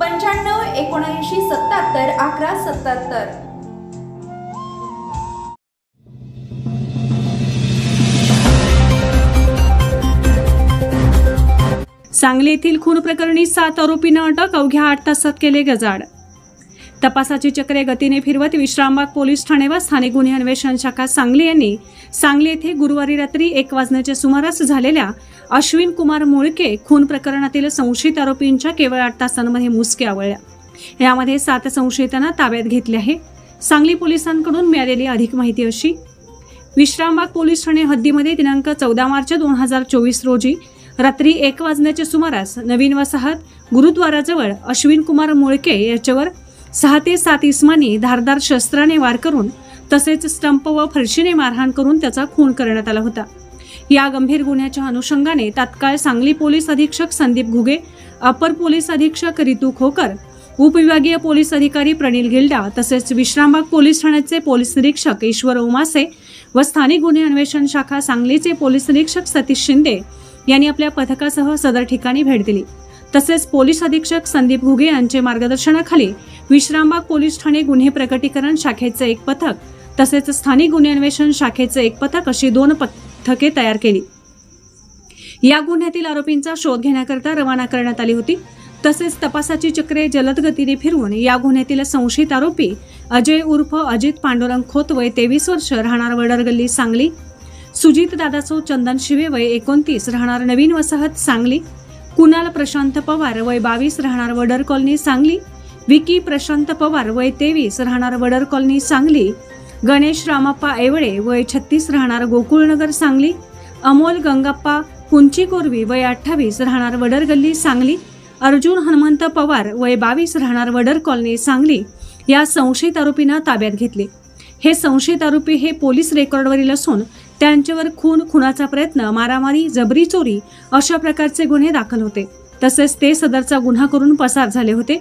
पंच्याण्णव एकोणऐंशी सत्याहत्तर अकरा सत्याहत्तर. सांगली येथील खून प्रकरणी सात आरोपींना अटक अवघ्या आठ तासात केले गजाड तपासाची चक्रे गतीने फिरवत विश्रामबाग पोलीस ठाणे व स्थानिक गुन्हे अन्वेषण शाखा सांगली यांनी सांगली येथे गुरुवारी रात्री एक वाजण्याच्या सुमारास झालेल्या अश्विन कुमार मुळके खून प्रकरणातील संशयित आरोपींच्या केवळ आठ तासांमध्ये मुसके आवळल्या. यामध्ये सात संशयितांना ताब्यात घेतले आहे. सांगली पोलिसांकडून मिळालेली अधिक माहिती अशी. विश्रामबाग पोलीस ठाणे हद्दीमध्ये दिनांक चौदा मार्च दोन हजार चोवीस रोजी रात्री एक वाजण्याच्या सुमारास नवीन वसाहत गुरुद्वाराजवळ अश्विन कुमार मुळके याच्यावर सहा ते सात इसमांनी धारदार शस्त्राने वार करून तसेच स्टंप व फरशीने मारहाण करून त्याचा खून करण्यात आला होता. या गंभीर गुन्ह्याच्या अनुषंगाने तात्काळ सांगली पोलीस अधीक्षक संदीप घुगे अपर पोलीस अधीक्षक रितू खोकर उपविभागीय पोलीस अधिकारी प्रणील गिल्डा तसेच विश्रामबाग पोलीस ठाण्याचे पोलीस निरीक्षक ईश्वर उमासे व स्थानिक गुन्हे अन्वेषण शाखा सांगलीचे पोलीस निरीक्षक सतीश शिंदे यांनी आपल्या पथकासह सदर ठिकाणी भेट दिली. तसेच पोलीस अधीक्षक संदीप घुगे यांचे मार्गदर्शनाखाली विश्रामबाग पोलीस ठाणे गुन्हे प्रकटीकरण शाखेचे एक पथक तसेच स्थानिक गुन्हे अन्वेषण शाखेचे एक पथक अशी दोन पथके तयार केली. या गुन्ह्यातील आरोपींचा शोध घेण्याकरता रवाना करण्यात आली होती. तसेच तपासाची चक्रे जलद गतीने फिरवून या गुन्ह्यातील संशयित आरोपी अजय उर्फ अजित पांडुरंग खोत वय तेवीस वर्ष राहणार वडरगल्ली सांगली. सुजित दादासो चंदन शिवे वय एकोणतीस राहणार नवीन वसाहत सांगली. कुणाल प्रशांत पवार वय बावीस राहणार वडर कॉलनी सांगली. विकी प्रशांत पवार वय तेवीस राहणार वडर कॉलनी सांगली. गणेश रामप्पा एवळे वय छत्तीस राहणार गोकुळनगर सांगली. अमोल गंगाप्पा कुंची कोरवी वय अठ्ठावीस राहणार वडर गल्ली सांगली. अर्जुन हनुमंत पवार वय बावीस राहणार वडर कॉलनी सांगली. या संशयित आरोपींना ताब्यात घेतले. हे संशयित आरोपी हे पोलीस रेकॉर्डवरील असून त्यांच्यावर खून खुनाचा प्रयत्न मारामारी जबरी चोरी अशा प्रकारचे गुन्हे दाखल होते. तसेच ते सदरचा गुन्हा करून पसार झाले होते.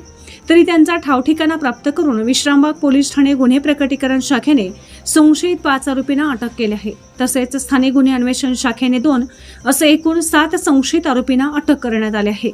तरी त्यांचा ठावठिकाणा प्राप्त करून विश्रामबाग पोलीस ठाणे गुन्हे प्रकटीकरण शाखेने संशयित पाच आरोपींना अटक केली आहे. तसेच स्थानिक गुन्हे अन्वेषण शाखेने दोन असे एकूण सात संशयित आरोपींना अटक करण्यात आले आहे.